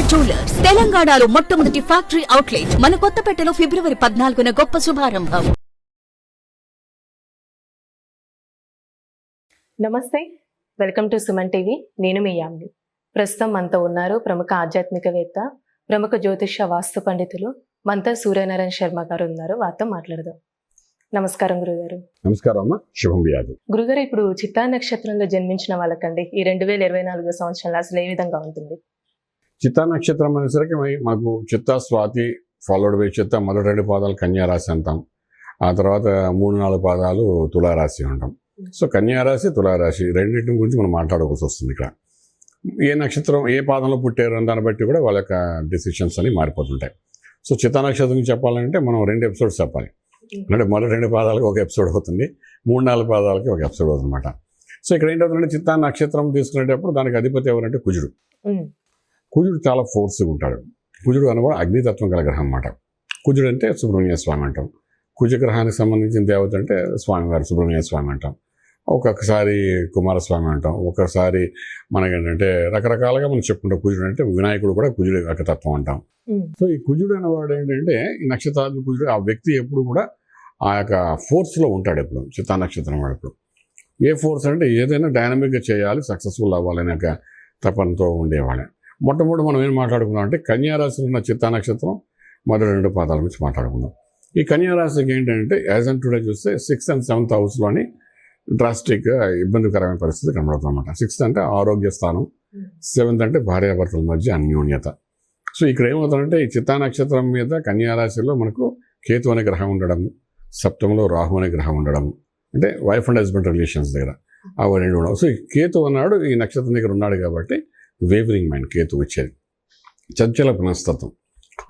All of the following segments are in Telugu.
జ్యువెలర్స్ తెలంగాణలో మొట్టమొదటి ఫ్యాక్టరీ అవుట్లెట్ మన కొత్తపేటలో ఫిబ్రవరి పద్నాలుగున గొప్ప శుభారంభం. నమస్తే వెల్కమ్ టు సుమన్ టీవీ నేను మీ యామ్ని ప్రస్తుతం మనతో ఉన్నారు ప్రముఖ ఆధ్యాత్మికవేత్త ప్రముఖ జ్యోతిష వాస్తు పండితులు మంతా సూర్యనారాయణ శర్మ గారు ఉన్నారు. వారితో మాట్లాడదాం. నమస్కారం గురుగారు. నమస్కారం అమ్మ. శుభం వ్యాధు. గురుగారు ఇప్పుడు చిత్తా నక్షత్రంలో జన్మించిన వాళ్ళకండి. ఈ రెండు వేల ఇరవై నాలుగో సంవత్సరంలో అసలు ఏ విధంగా ఉంటుంది? చిత్తా నక్షత్రం అనేసరికి మరి మాకు చిత్తా స్వాతి ఫాలోడ్ బై చిత్త మొదటి రెండు పాదాలు కన్యారాశి అంటాం. ఆ తర్వాత మూడు నాలుగు పాదాలు తులారాశి అంటాం. సో కన్యారాశి తులారాశి రెండింటి గురించి మనం మాట్లాడుకోవాల్సి వస్తుంది ఇక్కడ. ఏ నక్షత్రం ఏ పాదంలో పుట్టారు దాన్ని బట్టి కూడా వాళ్ళ యొక్క డిసిషన్స్ అని మారిపోతుంటాయి. సో చిత్తా నక్షత్రం గురించి చెప్పాలంటే మనం రెండు ఎపిసోడ్స్ చెప్పాలి. అంటే మొదటి రెండు పాదాలకు ఒక ఎపిసోడ్ అవుతుంది మూడు నాలుగు పాదాలకి ఒక ఎపిసోడ్ అవుతుంది అనమాట సో ఇక్కడ ఏంటవుతుందంటే చిత్తా నక్షత్రం తీసుకునేటప్పుడు దానికి అధిపతి ఎవరంటే కుజుడు. కుజుడు చాలా ఫోర్స్గా ఉంటాడు. కుజుడు అనగా అగ్నితత్వం గల గ్రహం అన్నమాట. కుజుడు అంటే సుబ్రహ్మణ్య స్వామి అంటాం. కుజ గ్రహానికి సంబంధించిన దేవత అంటే స్వామివారు సుబ్రహ్మణ్య స్వామి అంటాం. ఒక్కొక్కసారి కుమారస్వామి అంటాం. ఒక్కొక్కసారి మనకేంటంటే రకరకాలుగా మనం చెప్పుకుంటాం. కుజుడు అంటే వినాయకుడు కూడా కుజుడు యొక్క తత్వం అంటాం. సో ఈ కుజుడు అనేవాడు ఏంటంటే ఈ నక్షత్రాది కుజుడు ఆ వ్యక్తి ఎప్పుడు కూడా ఆ యొక్క ఫోర్స్లో ఉంటాడు ఎప్పుడు. చిత్తా నక్షత్రం వాడు ఎప్పుడు. ఏ ఫోర్స్ అంటే ఏదైనా డైనమిక్గా చేయాలి సక్సెస్ఫుల్ అవ్వాలనే ఒక తపనతో ఉండేవాడే. మొట్టమొదటి మనం ఏం మాట్లాడుకున్నాం అంటే కన్యారాశిలో ఉన్న చిత్తా నక్షత్రం మొదటి రెండు పాదాల గురించి మాట్లాడుకుందాం ఈ కన్యారాశికి ఏంటంటే యాజ్ అండ్ టుడే చూస్తే సిక్స్త్ అండ్ సెవెంత్ హౌస్లోని డ్రాస్టిక్ ఇబ్బందికరమైన పరిస్థితి కనబడుతుందన్నమాట. సిక్స్త్ అంటే ఆరోగ్య స్థానం సెవెంత్ అంటే భార్యాభర్తల మధ్య అన్యోన్యత. సో ఇక్కడ ఏమవుతుందంటే ఈ చిత్తా నక్షత్రం మీద కన్యారాశిలో మనకు కేతు అనే గ్రహం ఉండడం సప్తంలో రాహు అనే గ్రహం ఉండడం అంటే వైఫ్ అండ్ హస్బెండ్ రిలేషన్స్ దగ్గర. అవి రెండు ఉండవు. సో ఈ కేతు అన్నాడు ఈ నక్షత్రం దగ్గర ఉన్నాడు కాబట్టి వేవరింగ్ మైండ్ కేతు వచ్చేది. చంచల మనస్తత్వం.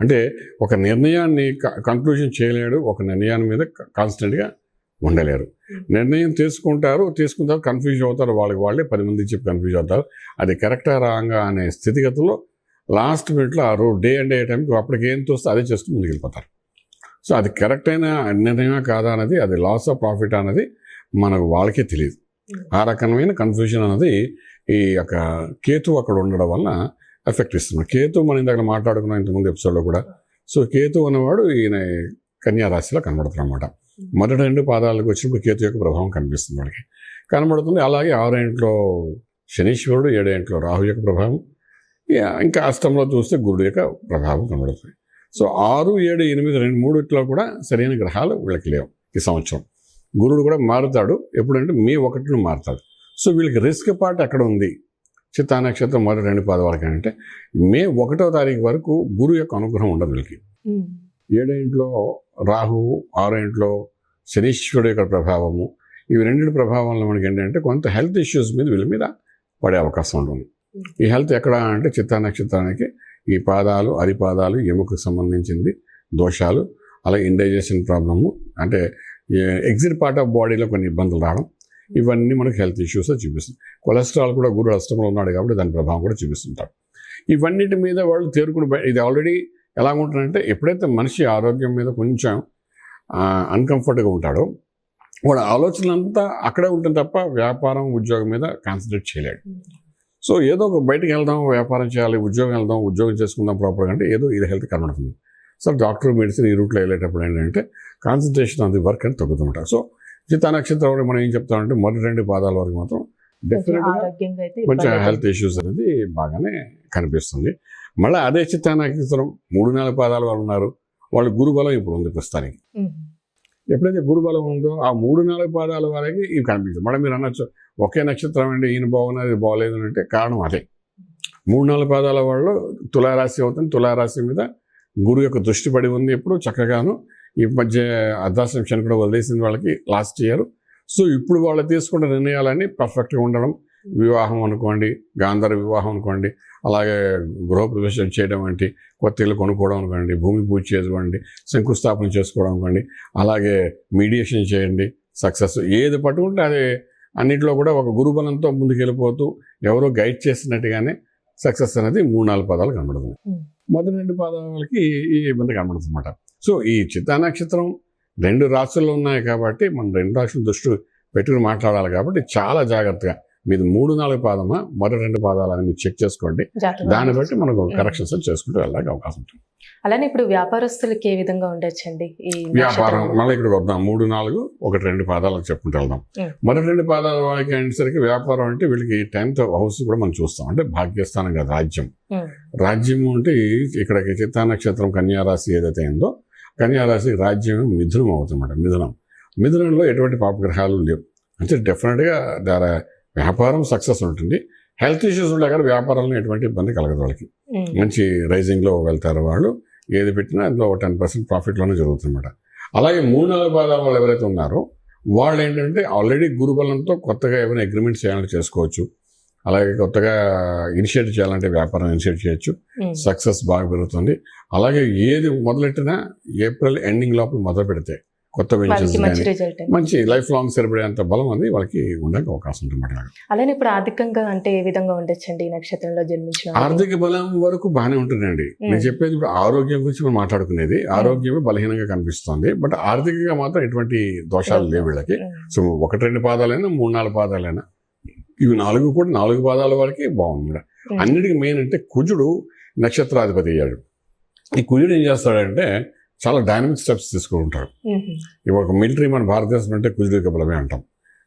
అంటే ఒక నిర్ణయాన్ని కన్క్లూజన్ చేయలేడు ఒక నిర్ణయాన్ని మీద కాన్స్టెంట్గా ఉండలేరు. నిర్ణయం తీసుకుంటారు తీసుకున్న తర్వాత కన్ఫ్యూజ్ అవుతారు వాళ్ళకి వాళ్ళే పది మంది చెప్పి కన్ఫ్యూజ్ అవుతారు. అది కరెక్టా రాంగా అనే స్థితిగతుల్లో లాస్ట్ మినిట్లో ఆ రోజు డే అండ్ డే టైంకి అప్పటికి ఏం చూస్తే అదే చేసుకుని ముందుకెళ్ళిపోతారు. సో అది కరెక్ట్ అయిన నిర్ణయమా కాదా అనేది అది లాస్ ఆఫ్ ప్రాఫిట్ అనేది మనకు వాళ్ళకే తెలియదు ఆ రకమైన కన్ఫ్యూజన్ అనేది ఈ యొక్క కేతు అక్కడ ఉండడం వల్ల ఎఫెక్ట్ ఇస్తుంది. కేతు మనం ఇందాక మాట్లాడుకున్నాం ఇంతకుముందు ఎపిసోడ్లో కూడా సో కేతు అనేవాడు ఈయన కన్యారాశిలో కనబడుతున్నమాట కనబడుతుంది అనమాట మొదటి రెండు పాదాలకు వచ్చినప్పుడు కేతు యొక్క ప్రభావం కనిపిస్తుంది వాడికి కనబడుతుంది. అలాగే ఆరో ఇంట్లో శనీశ్వరుడు ఏడో ఇంట్లో రాహు యొక్క ప్రభావం. ఇంకా అష్టంలో చూస్తే గురుడు యొక్క ప్రభావం కనబడుతుంది. సో ఆరు ఏడు ఎనిమిది రెండు మూడిట్లో కూడా సరైన గ్రహాలు వీళ్ళకి లేవు ఈ సంవత్సరం. గురుడు కూడా మారుతాడు. ఎప్పుడంటే మే ఒకటిని మారుతాడు. సో వీళ్ళకి రిస్క్ పార్ట్ ఎక్కడ ఉంది. చిత్తా నక్షత్రం మొదటి రెండు పాదాలకి అంటే మే ఒకటో తారీఖు వరకు గురువు యొక్క అనుగ్రహం ఉండదు వీళ్ళకి. ఏడో ఇంట్లో రాహు ఆరో ఇంట్లో శనీశ్వరుడు యొక్క ప్రభావము. ఇవి రెండింటి ప్రభావం వల్ల మనకి ఏంటంటే కొంత హెల్త్ ఇష్యూస్ మీద వీళ్ళ మీద పడే అవకాశం ఉంటుంది. ఈ హెల్త్ ఎక్కడ అంటే చిత్తా నక్షత్రానికి ఈ పాదాలు అరిపాదాలు ఎముకకు సంబంధించింది దోషాలు అలాగే ఇండైజెషన్ ప్రాబ్లము అంటే ఎగ్జిట్ పార్ట్ ఆఫ్ బాడీలో కొన్ని ఇబ్బందులు రావడం ఇవన్నీ మనకు హెల్త్ ఇష్యూస్ చూపిస్తుంది. కొలెస్ట్రాల్ కూడా గురు అష్టంలో ఉన్నాడు కాబట్టి దాని ప్రభావం కూడా చూపిస్తుంటారు ఇవన్నిటి మీద వాళ్ళు తేరుకుని ఇది ఆల్రెడీ ఎలా ఉంటుందంటే ఎప్పుడైతే మనిషి ఆరోగ్యం మీద కొంచెం అన్కంఫర్ట్గా ఉంటాడో వాడు ఆలోచన అంతా అక్కడే ఉంటుంది తప్ప వ్యాపారం ఉద్యోగం మీద కాన్సన్ట్రేట్ చేయలేడు. సో ఏదో ఒక బయటకు వెళ్దాం వ్యాపారం చేయాలి ఉద్యోగం వెళ్దాం ఉద్యోగం చేసుకుందాం ప్రాపర్గా అంటే ఏదో ఇది హెల్త్ కనబడుతుంది సో డాక్టర్ మెడిసిన్ ఈ రూట్లో వెళ్ళేటప్పుడు ఏంటంటే కాన్సన్ట్రేషన్ ఆన్ ది వర్క్ అని తగ్గుతుంటారు సో చిత్తా నక్షత్రం వరకు మనం ఏం చెప్తామంటే మొదటి రెండు పాదాల వరకు మాత్రం డెఫినెట్గా కొంచెం హెల్త్ ఇష్యూస్ అనేది బాగానే కనిపిస్తుంది. మళ్ళీ అదే చిత్తా నక్షత్రం మూడు నాలుగు పాదాల వాళ్ళు ఉన్నారు. వాళ్ళ గురుబలం ఇప్పుడు ఉంది ప్రస్తుతానికి. ఎప్పుడైతే గురుబలం ఉందో ఆ మూడు నాలుగు పాదాల వరకు ఇవి కనిపిస్తుంది. మళ్ళీ మీరు అనొచ్చు ఒకే నక్షత్రం అండి ఈయన బాగున్నది బాగలేదు అంటే కారణం అదే. మూడు నాలుగు పాదాల వాళ్ళు తులారాశి అవుతుంది. తులారాశి మీద గురువు యొక్క దృష్టి పడి ఉంది ఎప్పుడు చక్కగాను ఈ మధ్య అర్ధాశ్రమం కూడా వదిలేసింది వాళ్ళకి లాస్ట్ ఇయర్. సో ఇప్పుడు వాళ్ళు తీసుకున్న నిర్ణయాలన్నీ పర్ఫెక్ట్గా ఉండడం వివాహం అనుకోండి గాంధర వివాహం అనుకోండి అలాగే గృహప్రవేశం చేయడం వంటి కొత్త ఇల్లు కొనుక్కోవడం అనుకోండి భూమి పూజ చేసుకోండి శంకుస్థాపన చేసుకోవడం అనుకోండి అలాగే మీడియేషన్ చేయండి సక్సెస్ ఏది పట్టుకుంటే అది అన్నింటిలో కూడా ఒక గురుబలంతో ముందుకు వెళ్ళిపోతూ ఎవరో గైడ్ చేసినట్టుగానే సక్సెస్ అనేది మూడు నాలుగు పదాలు కనబడుతుంది. మొదటి రెండు పదాలకి ఈ ఇబ్బంది కనబడుతుంది అనమాట సో ఈ చిత్తా నక్షత్రం రెండు రాష్ట్రాల్లో ఉన్నాయి కాబట్టి మనం రెండు రాష్ట్రాల దృష్టి పెట్టుకుని మాట్లాడాలి కాబట్టి చాలా జాగ్రత్తగా మీది మూడు నాలుగు పాదమా మొదటి రెండు పాదాలని మీరు చెక్ చేసుకోండి. దాన్ని బట్టి మనకు. కరెక్షన్స్ చేసుకుంటూ వెళ్ళడానికి అవకాశం ఉంటుంది. అలానే ఇప్పుడు వ్యాపారస్తులకి ఏ విధంగా ఉండొచ్చండి? వ్యాపారం? మళ్ళీ ఇక్కడికి వద్దాం. మూడు నాలుగు ఒకటి రెండు పాదాలకు చెప్పుకుంటూ వెళ్దాం. మొదటి రెండు పాదాల వాళ్ళకి అనేసరికి వ్యాపారం అంటే వీళ్ళకి టెన్త్ హౌస్ కూడా మనం చూస్తాం. అంటే భాగ్యస్థానం కదా రాజ్యం. రాజ్యం అంటే ఇక్కడికి చిత్తా నక్షత్రం కన్యారాశి ఏదైతే ఉందో కన్యారాశి రాజ్యం మిథునం అవుతుందన్నమాట. మిథునం. మిథునంలో ఎటువంటి పాపగ్రహాలు లేవు. అంటే డెఫినెట్గా దాని వ్యాపారం సక్సెస్ ఉంటుంది. హెల్త్ ఇష్యూస్ ఉండే కానీ వ్యాపారంలో ఎటువంటి ఇబ్బంది కలగదు వాళ్ళకి. మంచి రైజింగ్లో వెళ్తారు వాళ్ళు. ఏది పెట్టినా అందులో టెన్ పర్సెంట్ ప్రాఫిట్లోనే జరుగుతుందన్నమాట. అలాగే మూడు నాలుగు పాదాల వాళ్ళు ఎవరైతే ఉన్నారో వాళ్ళు ఏంటంటే ఆల్రెడీ గురుబలంతో కొత్తగా ఏమైనా అగ్రిమెంట్ చేయాలంటే చేసుకోవచ్చు. అలాగే కొత్తగా ఇనిషియేట్ చేయాలంటే వ్యాపారం ఇనిషియేట్ చేయొచ్చు. ఉమ్, సక్సెస్ బాగా పెరుగుతుంది. అలాగే ఏది మొదలెట్టినా ఏప్రిల్ ఎండింగ్ లోపల మొదలు పెడితే కొత్త వెంచర్స్ మంచి లైఫ్ లాంగ్ సరిపడేంత బలం అది వాళ్ళకి ఉండడానికి అవకాశం ఉంటుంది అలానే ఇప్పుడు ఆర్థికంగా అంటే ఏ విధంగా ఉండొచ్చండి నక్షత్రంలో జన్మించిన? ఆర్థిక బలం వరకు బాగానే ఉంటుందండి. నేను చెప్పేది ఇప్పుడు ఆరోగ్యం గురించి మనం మాట్లాడుకునేది ఆరోగ్యమే బలహీనంగా కనిపిస్తుంది. బట్ ఆర్థికంగా మాత్రం ఎటువంటి దోషాలు లేవు వీళ్ళకి. సో ఒకటి రెండు పాదాలైనా మూడు నాలుగు పాదాలైనా ఇవి నాలుగు కూడా నాలుగు పాదాల వరకే బాగుంది అన్నిటికీ మెయిన్ అంటే కుజుడు నక్షత్రాధిపతి అయ్యాడు. ఈ కుజుడు ఏం చేస్తాడంటే చాలా డైనమిక్ స్టెప్స్ తీసుకుంటాడు. ఇప్పుడు ఒక మిలిటరీ మన భారతదేశం అంటే కుజుడిక బలమే అంటాం.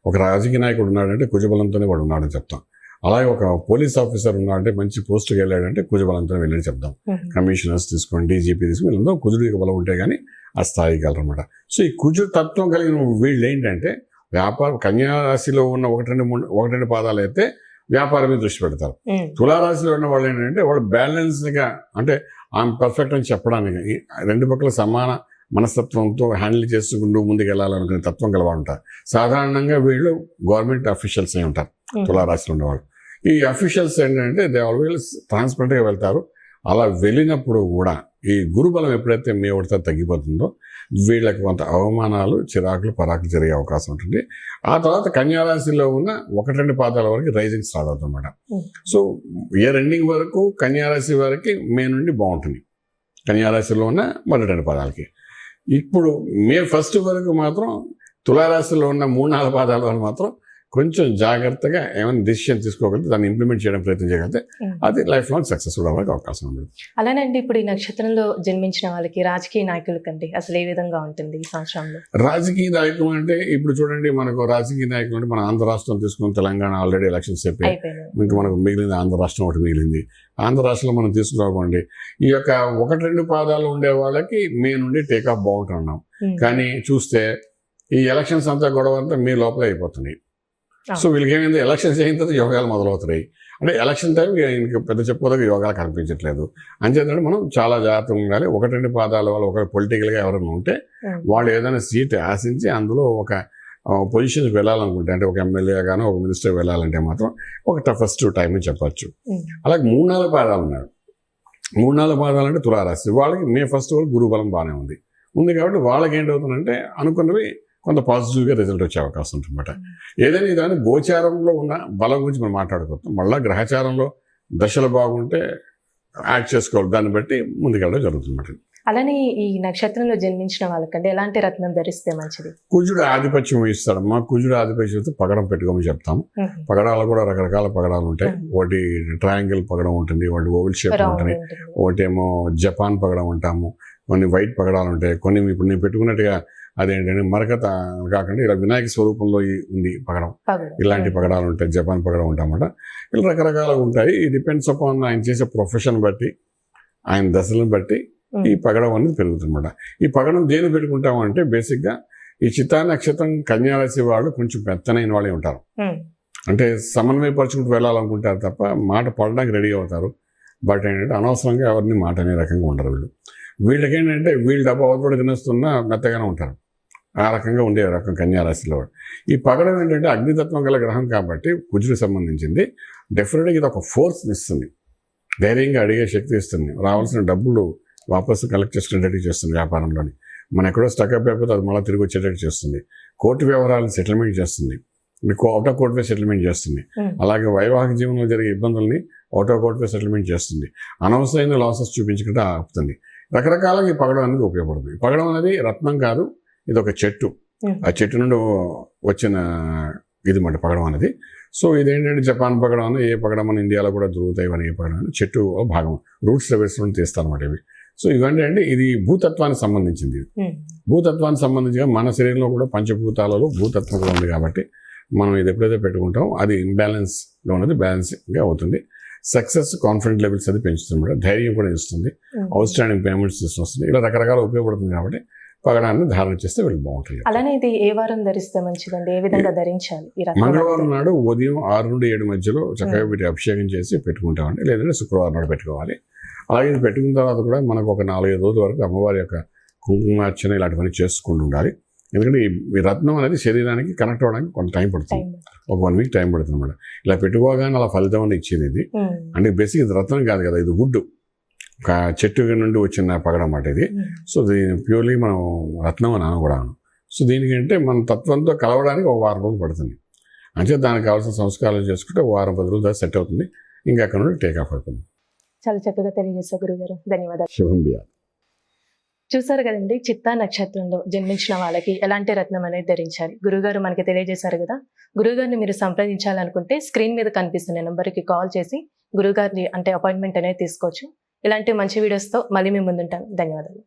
ఒక రాజకీయ నాయకుడు ఉన్నాడంటే కుజబలంతోనే వాడు ఉన్నాడని చెప్తాం. అలాగే ఒక పోలీస్ ఆఫీసర్ ఉన్నాడంటే మంచి పోస్ట్కి వెళ్ళాడంటే కుజబలంతోనే వెళ్ళని చెప్తాం. కమిషనర్స్ తీసుకోండి డీజీపీ తీసుకుని వీళ్ళందరూ కుజుడికి బలం ఉంటే కానీ ఆ స్థాయికి వెళ్ళరన్నమాట. సో ఈ కుజుడు తత్వం కలిగిన వీళ్ళు ఏంటంటే వ్యాపారం కన్యా రాశిలో ఉన్న ఒకటి రెండు మూడు ఒకటి రెండు పాదాలు అయితే వ్యాపారం మీద దృష్టి పెడతారు. తులారాశిలో ఉన్న వాళ్ళు ఏంటంటే వాళ్ళు బ్యాలెన్స్డ్గా అంటే ఆమె పర్ఫెక్ట్ అని చెప్పడానికి రెండు పక్కల సమాన మనస్తత్వంతో హ్యాండిల్ చేసుకుంటూ ముందుకు వెళ్ళాలనుకునే తత్వం గలవాడు ఉంటారు. సాధారణంగా వీళ్ళు గవర్నమెంట్ అఫీషియల్స్ అయి ఉంటారు తులారాశిలో ఉండేవాళ్ళు ఈ అఫీషియల్స్ ఏంటంటే దే ఆల్వేస్ ట్రాన్స్పరెంట్గా వెళ్తారు. అలా వెళ్ళినప్పుడు కూడా ఈ గురుబలం ఎప్పుడైతే మీ ఉడత తగ్గిపోతుందో వీళ్ళకి కొంత అవమానాలు చిరాకులు పరాకులు జరిగే అవకాశం ఉంటుంది. ఆ తర్వాత కన్యారాశిలో ఉన్న ఒకటి రెండు పాదాల వరకు రైజింగ్ స్టార్ట్ అవుతుంది అన్నమాట ఉమ్. సో ఇయర్ ఎండింగ్ వరకు కన్యారాశి వరకు మే నుండి బాగుంటుంది. కన్యారాశిలో ఉన్న మొదటి రెండు పాదాలకి. ఇప్పుడు మే ఫస్ట్ వరకు మాత్రం తులారాశిలో ఉన్న మూడు నాలుగు పాదాల వరకు మాత్రం కొంచెం జాగ్రత్తగా ఏమైనా డిసిషన్ తీసుకోగలిగితే దాన్ని ఇంప్లిమెంట్ చేయడం ప్రయత్నం చేయగలిగితే ఉమ్. అది లైఫ్ లాంగ్ సక్సెస్ఫుల్ అవ్వడానికి అవకాశం ఉంది అలానే అండి ఇప్పుడు ఈ నక్షత్రంలో జన్మించిన వాళ్ళకి రాజకీయ నాయకులకండి అసలు ఏ విధంగా ఉంటుంది ఈ సంవత్సరంలో? రాజకీయ నాయకులు అంటే ఇప్పుడు చూడండి మనకు రాజకీయ నాయకులు అంటే మన ఆంధ్ర రాష్ట్రం తీసుకుని తెలంగాణ ఆల్రెడీ ఎలక్షన్స్ అయిపోయాయి. ఇంకా మనకు మిగిలింది ఆంధ్ర రాష్ట్రం ఒకటి మిగిలింది. ఆంధ్ర రాష్ట్రంలో మనం తీసుకురాకండి ఈ యొక్క ఒకటి రెండు పాదాలు ఉండే వాళ్ళకి మే నుండి టేక్ ఆఫ్ బాగుంటున్నాం ఉమ్, కానీ చూస్తే ఈ ఎలక్షన్స్ అంతా గొడవ అంతా మీ లోపలే అయిపోతుంది ఆ. సో వీళ్ళకి ఏమైంది? ఎలక్షన్స్ అయిన తర్వాత యోగాలు మొదలవుతున్నాయి. అంటే ఎలక్షన్ టైం ఇంకా పెద్ద చెప్పుకోదగ్గ యోగాలు కనిపించట్లేదు. అంచేతంటే మనం చాలా జాగ్రత్తగా ఉండాలి. ఒకటి రెండు పాదాల వాళ్ళు ఒక పొలిటికల్గా ఎవరైనా ఉంటే వాళ్ళు ఏదైనా సీట్ ఆశించి అందులో ఒక పొజిషన్కి వెళ్ళాలనుకుంటే అంటే ఒక ఎమ్మెల్యే గానో ఒక మినిస్టర్ వెళ్ళాలంటే మాత్రం ఒక టఫెస్ట్ టైం అని చెప్పొచ్చు. అలాగే మూడు నాలుగు పాదాలు ఉన్నాయి మూడు నాలుగు పాదాలు అంటే తులారాశి. వాళ్ళకి మే ఫస్ట్ వరకు గురువు బలం బాగానే ఉంది. ఉంది కాబట్టి వాళ్ళకి ఏంటవుతుందంటే అనుకున్నవి కొంత పాజిటివ్గా రిజల్ట్ వచ్చే అవకాశం ఉంటుందన్నమాట. ఏదైనా ఇదాన్ని గోచారంలో ఉన్న బలం గురించి మనం మాట్లాడుకుంటాం మళ్ళీ గ్రహచారంలో దశలు బాగుంటే యాడ్ చేసుకోవాలి. దాన్ని బట్టి ముందుకెళ్ళడం జరుగుతుందన్నమాట. అలానే ఈ నక్షత్రంలో జన్మించిన వాళ్ళకండి ఎలాంటి రత్నం ధరిస్తే మంచిది? కుజుడు ఆధిపత్యం వహిస్తాడు మా కుజుడు ఆధిపత్యంతో పగడం పెట్టుకోమని చెప్తాము పగడాలు కూడా రకరకాల పగడాలు ఉంటాయి. ఒకటి ట్రయాంగిల్ పగడం ఉంటుంది ఒకటి ఓవెల్ షేప్ ఉంటుంది ఉంటుంది. ఒకటేమో జపాన్ పగడం ఉంటాము కొన్ని వైట్ పగడాలు ఉంటాయి. కొన్ని ఇప్పుడు నేను పెట్టుకున్నట్టుగా అదేంటంటే మరకత కాకుండా ఇలా వినాయక స్వరూపంలో ఉంది పగడం. ఇలాంటి పగడాలు ఉంటాయి. జపాన్ పగడం ఉంటామన్నమాట. ఇలా రకరకాలుగా ఉంటాయి. ఈ డిపెండ్స్ అపాన్ ఆయన చేసే ప్రొఫెషన్ బట్టి ఆయన దశలను బట్టి ఈ పగడం అనేది పెరుగుతుందన్నమాట. ఈ పగడం దేని పెట్టుకుంటామంటే బేసిక్గా ఈ చిత్తా నక్షత్రం కన్యారాశి వాళ్ళు కొంచెం పెత్తనైన వాళ్ళే ఉంటారు. అంటే సమన్వయపరచుకుంటూ వెళ్ళాలనుకుంటారు తప్ప మాట పడడానికి రెడీ అవుతారు. బట్ ఏంటంటే అనవసరంగా ఎవరిని మాట అనే రకంగా ఉండరు వీళ్ళు. వీళ్ళకి ఏంటంటే వీళ్ళు డబ్బా అవతల తినేస్తున్నా మెత్తగానే ఉంటారు. ఆ రకంగా ఉండే రకం కన్యారాశిలో. ఈ పగడం ఏంటంటే అగ్నితత్వం గల గ్రహం కాబట్టి కుజుడికి సంబంధించింది. డెఫినెట్గా ఇది ఒక ఫోర్స్ ఇస్తుంది. ధైర్యంగా అడిగే శక్తి ఇస్తుంది. రావాల్సిన డబ్బులు వాపసు కలెక్ట్ చేసుకునేటట్టు చేస్తుంది వ్యాపారంలోని. మన ఎక్కడో స్టక్అప్ అయిపోతే అది మళ్ళీ తిరిగి వచ్చేటట్టు చేస్తుంది. కోర్టు వ్యవహారాలను సెటిల్మెంట్ చేస్తుంది. మీకు out of court way settlement చేస్తుంది. ఉమ్, అలాగే వైవాహిక జీవనంలో జరిగే ఇబ్బందుల్ని అవుట్ ఆఫ్ సెటిల్మెంట్ చేస్తుంది. అనవసరమైన లాసెస్ చూపించకుండా ఆపుతుంది. రకరకాలుగా ఈ పగడం అనేది ఉపయోగపడుతుంది. పగడం అనేది రత్నం కాదు ఇది ఒక చెట్టు ఆ చెట్టు నుండి వచ్చిన ఇది మాట పగడం అనేది. సో ఇదేంటంటే జపాన్ పగడం అని ఏ పగడం మన ఇండియాలో కూడా దొరుకుతాయి ఇవన్నీ ఏ పగడం అని చెట్టు భాగం. రూట్స్ లెవెల్స్ నుండి తీస్తారు అనమాట ఇవి. సో ఇవన్నీ అంటే ఇది భూతత్వానికి సంబంధించింది భూతత్వానికి సంబంధించిగా మన శరీరంలో కూడా పంచభూతాలలో భూతత్వం ఉంది కాబట్టి మనం ఇది ఎప్పుడైతే పెట్టుకుంటామో అది ఇంబ్యాలెన్స్గా ఉన్నది బ్యాలెన్స్గా అవుతుంది. సక్సెస్ కాన్ఫిడెంట్ లెవెల్స్ అది పెంచుతుంది అనమాట ధైర్యం కూడా ఇస్తుంది. అవుట్ స్టాండింగ్ పేమెంట్స్ సిస్టమ్ వస్తుంది ఇలా రకరకాల ఉపయోగపడుతుంది కాబట్టి పగడాన్ని ధారణ చేస్తే వీళ్ళు బాగుంటుంది అలానే ఇది ఏ వారం ధరిస్తే మంచిదండి? ఏ విధంగా ధరించాలి? మంగళవారం నాడు ఉదయం ఆరు నుండి ఏడు మధ్యలో చక్కగా వీటి అభిషేకం చేసి పెట్టుకుంటామండి. లేదంటే శుక్రవారం నాడు పెట్టుకోవాలి. అలాగే ఇది పెట్టుకున్న తర్వాత కూడా మనకు ఒక నాలుగైదు రోజుల వరకు అమ్మవారి యొక్క కుంకుమార్చన ఇలాంటివన్నీ చేసుకుంటూ ఉండాలి. ఎందుకంటే ఈ- రత్నం అనేది శరీరానికి కనెక్ట్ అవ్వడానికి కొంత టైం పడుతుంది. ఒక వన్ వీక్ టైం పడుతుంది అనమాట ఇలా పెట్టుకోగానే అలా ఫలితం అనేది ఇచ్చేది ఇది. అంటే బేసిక్ ఇది రత్నం కాదు కదా ఇది వుడ్. ఒక చెట్టు నుండి వచ్చిన పగడం అన్నమాట ఇది. సో దీని ప్యూర్లీ మనం రత్నం అని అనకూడదు. సో దీనికంటే మన తత్వంతో కలవడానికి ఒక వారం రోజులు పడుతుంది. అంటే దానికి కావాల్సిన సంస్కారాలు చేసుకుంటే ఒక వారం పది రోజులు దాకా సెట్ అవుతుంది. ఇంకా అక్కడ నుండి టేక్ ఆఫ్ అవుతుంది చాలా చక్కగా తెలియజేశారు గురుగారు. ధన్యవాదాలు. శుభం బియా చూసారు కదండి చిత్తా నక్షత్రంలో జన్మించిన వాళ్ళకి ఎలాంటి రత్నం అనేది ధరించాలి. గురుగారు మనకి తెలియజేశారు కదా గురుగారిని మీరు సంప్రదించాలనుకుంటే స్క్రీన్ మీద కనిపిస్తున్న నెంబర్కి కాల్ చేసి గురుగారిని అంటే అపాయింట్మెంట్ అనేది తీసుకోవచ్చు. ఇలాంటి మంచి వీడియోస్తో మళ్ళీ మేము ముందుంటాం. ధన్యవాదాలు.